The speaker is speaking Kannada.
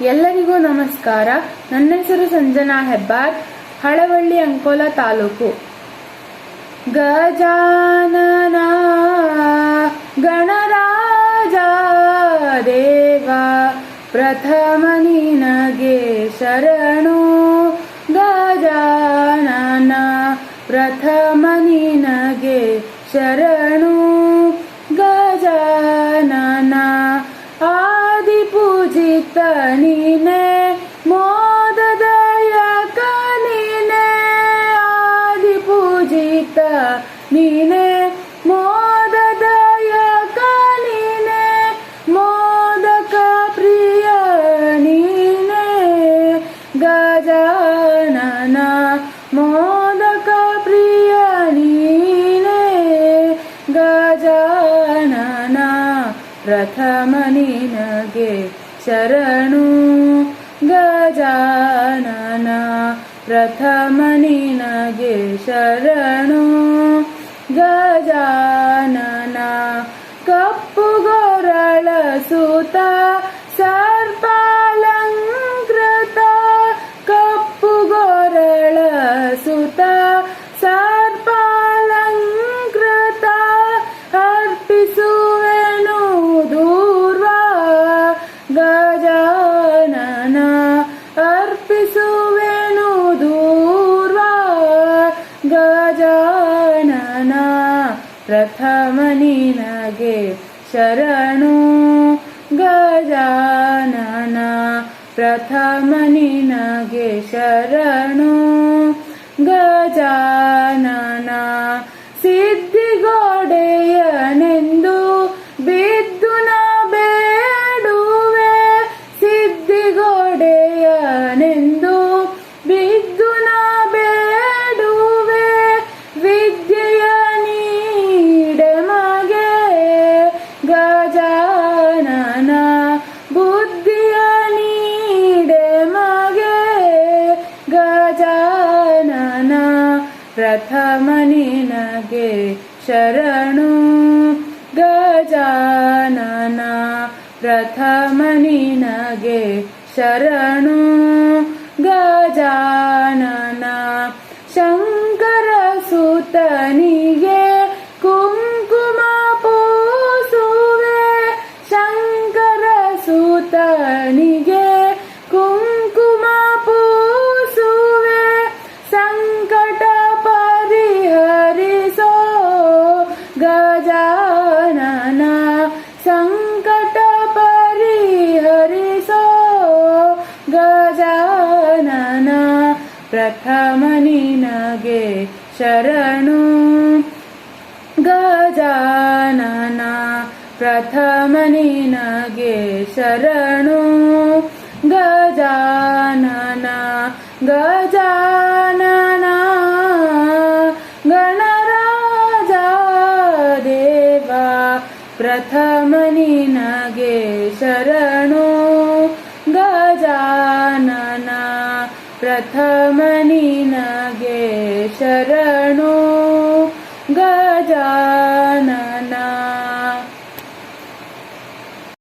ಎಲ್ಲರಿಗೂ ನಮಸ್ಕಾರ. ನನ್ನ ಹೆಸರು ಸಂಜನಾ ಹೆಬ್ಬಾರ್, ಹಳವಳ್ಳಿ ಅಂಕೋಲ ತಾಲೂಕು. ಗಜಾನನ ಗಣರಾಜ ದೇವ, ಪ್ರಥಮ ನಿನಗೆ ಶರಣು. ಗಜಾನನ ಪ್ರಥಮ ನಿನಗೆ ಶರಣು. ನೀನೆ ಮೋದದಯಕ ನೀನೆ? ಆದಿಪೂಜಿತ ನೀನೆ ಮೋದದಯ ನೀನೆ? ಮೋದಕ ಪ್ರಿಯ ನೀನೆ, ಗಜಾನನ ಮೋದಕ ಪ್ರಿಯ ನೀನೆ, ಗಜಾನನ ಪ್ರಥಮ ನಿನಗೆ ಶರಣು ಗಜಾನನ ಪ್ರಥಮ ನಿನಗೆ ಶರಣು ಗಜಾನನ ಕಪ್ಪುಗೊರಳ ಸುತ ಸರ್ಪಾಲಂಕೃತ ಕಪ್ಪುಗೊರಳ ಸುತ प्रथमनिनगे शरणो गजानना। प्रथमनिनगे शरणो प्रथमनिनगे शरणो गजानना प्रथमनिनगे शरणो गजान सङ्कटपरिहरिषो गजानना प्रथमनिनगे शरणो। गजानना प्रथमनिनगे शरणो। गजान गजा प्रथमनिनगे शरणो गजान प्रथमनिनगे शरणो गजानना।